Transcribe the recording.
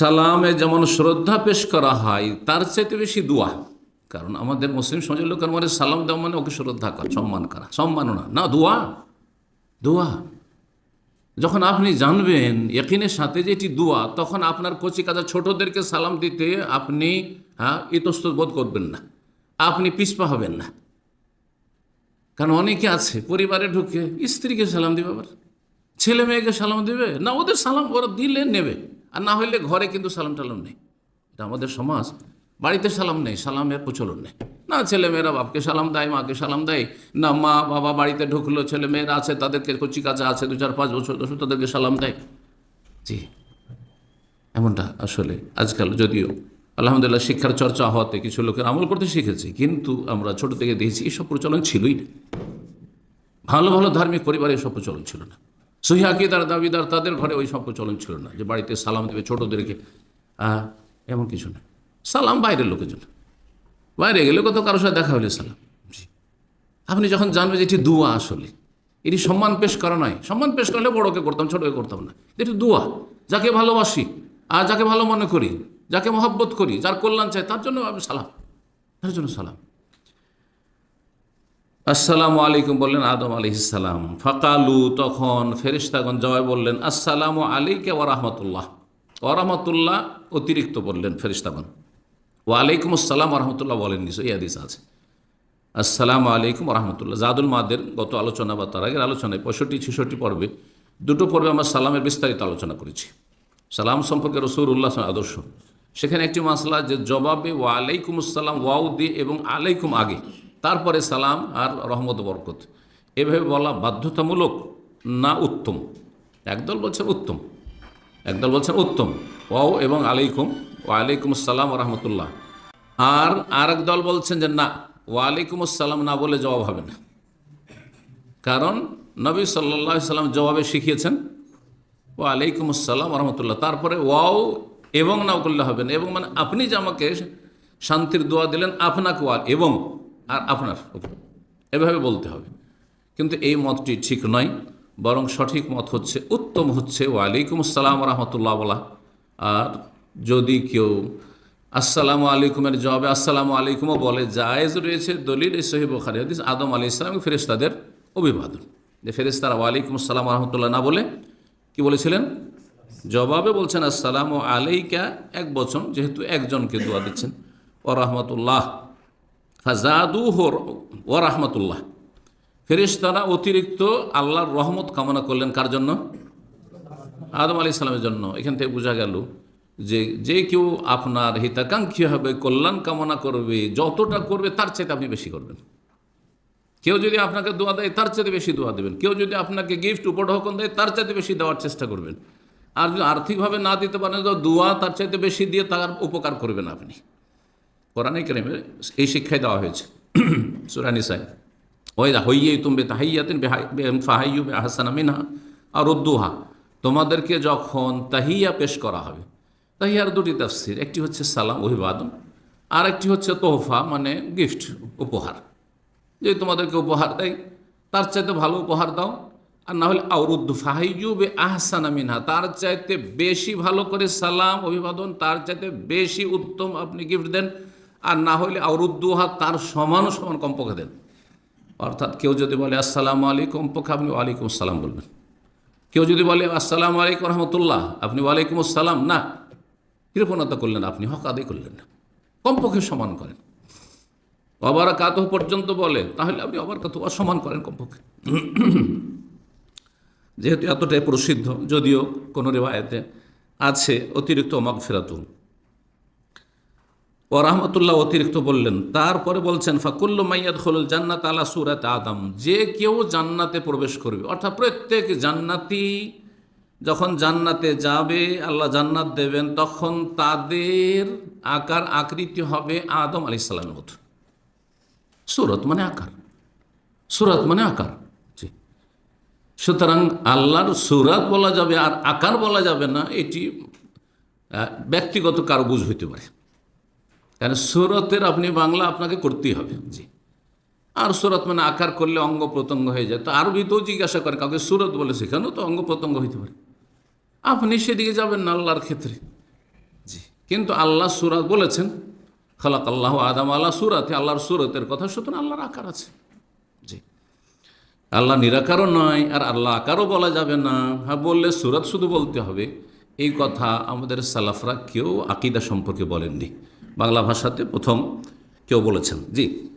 সালামে যেমন শ্রদ্ধা পেশ করা হয়, তার চাইতে বেশি দোয়া। কারণ আমাদের মুসলিম সমাজের লোকের মনে সালাম দেওয়া মানে ওকে শ্রদ্ধা করা, সম্মান করা। সম্মাননা না দোয়া। দোয়া। যখন আপনি জানবেন একিনের সাথে যে এটি দোয়া, তখন আপনার কচি কাজা ছোটদেরকে সালাম দিতে আপনি হ্যাঁ ইতস্তত বোধ করবেন না। আপনি পিছপা হবেন না। কারণ অনেকে আছে, পরিবারে ঢুকে স্ত্রীকে সালাম দিবে আবার, ছেলে মেয়েকে সালাম দিবে, না, ওদের সালাম ওরা দিলে, নেবে। আর না হইলে ঘরে কিন্তু সালাম টালাম নেই। এটা আমাদের সমাজ। বাড়িতে সালাম নেই, সালামের প্রচলন নেই। না ছেলে মেয়েরা বাপকে সালাম দেয়, মাকে সালাম দেয়। না, মা, বাবা বাড়িতে ঢুকলো ছেলে মেয়েরা আছে, তাদেরকে কচি কাছে আছে, দু চার, পাঁচ বছর, দশ তাদেরকে সালাম দেয়। জি, এমনটা আসলে আজকাল যদিও। আলহামদুলিল্লাহ, শিক্ষার চর্চা হওয়াতে কিছু লোকের আমল করতে শিখেছি, কিন্তু আমরা ছোট থেকে দেখেছি এইসব প্রচলন ছিলই না। ভালো ভালো ধার্মিক পরিবারে এসব প্রচলন ছিল না। সহিদার দাবিদার তাদের ঘরে ওই সব প্রচলন ছিল না যে বাড়িতে সালাম দেবে ছোটদেরকে। আহ, এমন কিছু না। সালাম বাইরের লোকের জন্য বাইরে গেলে কত কারোর সাথে দেখা হলে সালাম। আপনি যখন জানবেন যে এটি দুয়া আসলে এটি সম্মান পেশ করা নয়। সম্মান পেশ করলে বড়কে করতাম ছোটকে করতাম না। এটি দুয়া। যাকে ভালোবাসি আর যাকে ভালো মনে করি যাকে মহব্বত করি যার কল্যাণ চাই তার জন্য সালাম। তার জন্য সালাম। আসসালামু আলাইকুম বললেন আদম আলি ইসালাম ফাকালু, তখন ফেরিস্তাগন জবাই বললেন, আসসালামু রহমতুল্লাহ। ও রহমতুল্লাহ অতিরিক্ত বললেন ফেরিস্তাগন ও আলাইকুম আসসালাম রহমতুল্লাহ বলেন এই হাদিস আছে। আসসালামু আলাইকুম রহমতুল্লাহ। জাদুল মাদের গত আলোচনা বা তার আগের আলোচনায় পঁয়ষট্টি, ছেষট্টি পর্বে দুটো পর্বে আমরা সালামের বিস্তারিত আলোচনা করেছি। সালাম সম্পর্কে রসুর উল্লাহ আদর্শ। সেখানে একটি মাসলা যে জবাবে ওয়া আলাইকুম আসসালাম ওয়াউ দিয়ে এবং আলাইকুম আগে তারপরে সালাম আর রহমত বরকত। এভাবে বলা বাধ্যতামূলক না উত্তম। একদল বলছেন উত্তম। একদল বলছেন উত্তম। ওয়াও এবং আলাইকুম। ওয়ালাইকুম আসসালাম রহমতুল্লাহ। আর আরেক দল বলছেন যে না, ওয়ালাইকুম আসসালাম না বলে জবাব হবে না। কারণ নবী সাল্লাহ সাল্লাম জবাবে শিখিয়েছেন ও আলাইকুম আসসালাম রহমতুল্লাহ। তারপরে ওয়াও এবং নাও করলে হবে না। এবং মানে আপনি যে আমাকে শান্তির দোয়া দিলেন, আপনাকে ওয়াল এবং আর আপনার উপর। এভাবে বলতে হবে। কিন্তু এই মতটি ঠিক নয়, বরং সঠিক মত হচ্ছে, উত্তম হচ্ছে, ওয়ালাইকুম আসসালাম রহমতুল্লাহ বলা। আর যদি কেউ আসসালামু আলাইকুমের জবাবে আসসালামু আলাইকুমও বলে, জায়েজ রয়েছে দলিল সহিব খারি হাদিস, আদম আলী ইসলাম ফেরেস্তাদের অভিবাদন। যে ফেরেস্তারা ওয়ালাইকুম আসসালাম রহমতুল্লাহ না বলে, কি বলেছিলেন? জবাবে বলছেন, আসসালামু আলাইকা এক বচন, যেহেতু একজনকে দোয়া দিচ্ছেন। ও রহমতুল্লাহ ফাজাদু হোর ও রহমতুল্লাহ। ফেরেশতারা অতিরিক্ত আল্লাহর রহমত কামনা করলেন কার জন্য? আদম আলী ইসলামের জন্য। এখান থেকে বোঝা গেল যে যে কেউ আপনার হিতাকাঙ্ক্ষী হবে, কল্যাণ কামনা করবে, যতটা করবে তার চাইতে আপনি বেশি করবেন। কেউ যদি আপনাকে দোয়া দেয়, তার চাইতে বেশি দোয়া দেবেন। কেউ যদি আপনাকে গিফট, উপঢৌকন দেয়, তার চাইতে বেশি দেওয়ার চেষ্টা করবেন। আর যদি আর্থিকভাবে না দিতে পারেন, তো দোয়া তার চাইতে বেশি দিয়ে তার উপকার করবেন আপনি। কোরআনে কেরেমে এই শিক্ষায় দেওয়া হয়েছে সুরানিসায় ওই হইয়ে তুমি তাহাইয়াতেন ফাহাইয়ু আহসানা মিনহা আর উদ্দুহা তোমাদেরকে যখন তাহিয়া পেশ করা হবে, তাহিয়ার দুটি তাফসির, একটি হচ্ছে সালাম, অভিবাদন, আর একটি হচ্ছে তোহফা মানে গিফট, উপহার। যে তোমাদেরকে উপহার দেয়, তার চাইতে ভালো উপহার দাও, আর না হলে আউরুদ্দু ফাহাইয়ুবে আহসানা মিনহা তার চাইতে বেশি ভালো করে সালাম, অভিবাদন, তার চাইতে বেশি উত্তম আপনি গিফট দেন আর না হলে আউরুদ্দুহা তার সমান সমান কমপক্ষে দেন। অর্থাৎ কেউ যদি বলে, আসসালামু আলাইকুম পক্ষে আপনি ওয়ালাইকুম আসসালাম বলবেন। কেউ যদি বলে, আসসালামু আলাইকুম রহমতুল্লাহ আপনি ওয়ালাইকুম আসসালাম, না। কৃপণতা করলেন আপনি, হক আদায় করলেন না। কমপক্ষে সমান করেন। অবার কাত পর্যন্ত বলে, তাহলে আপনি অবার কাত অসমান করেন কমপক্ষে। যেহেতু এতটাই প্রসিদ্ধ, যদিও কোনো রেওয়ায়তে আছে অতিরিক্ত মগ ফেরাতুন ও রহমতুল্লাহ অতিরিক্ত বললেন, তারপরে বলছেন, ফাকুল্লু মাইয়াদ খলুল জান্নাত আলা সুরাত আদম। যে কেউ জান্নাতে প্রবেশ করবে, অর্থাৎ প্রত্যেক জান্নাতি যখন জান্নাতে যাবে, আল্লাহ জান্নাত দেবেন, তখন তাদের আকার, আকৃতি হবে আদম আলি ইসলামের মতো। সুরত মানে আকার। সুরত মানে আকার। সুতরাং আল্লাহর সুরাত বলা যাবে আর আকার বলা যাবে না, এটি ব্যক্তিগত কারও বুঝ হইতে পারে। কারণ সুরতের আপনি বাংলা আপনাকে করতেই হবে। জি। আর সুরত মানে আকার করলে অঙ্গ প্রত্যঙ্গ হয়ে যায়। তো আরবিতেও জিজ্ঞাসা করে কাউকে সুরত বলে সেখানেও তো অঙ্গ প্রত্যঙ্গ হইতে পারে। আপনি সেদিকে যাবেন না আল্লাহর ক্ষেত্রে। জি। কিন্তু আল্লাহ সুরাত বলেছেন খালাক আল্লাহ আদম আল্লাহ সুরাতে, আল্লাহর সুরতের কথা, সুতরাং আল্লাহর আকার আছে। জি। আল্লাহ নিরাকারও নয়, আর আল্লাহ আকারও বলা যাবে না। হ্যাঁ বললে সুরত শুধু বলতে হবে। এই কথা আমাদের সালাফরা কেউ আকিদা সম্পর্কে বলেননি। বাংলা ভাষাতে প্রথম কেউ বলেছেন। জি।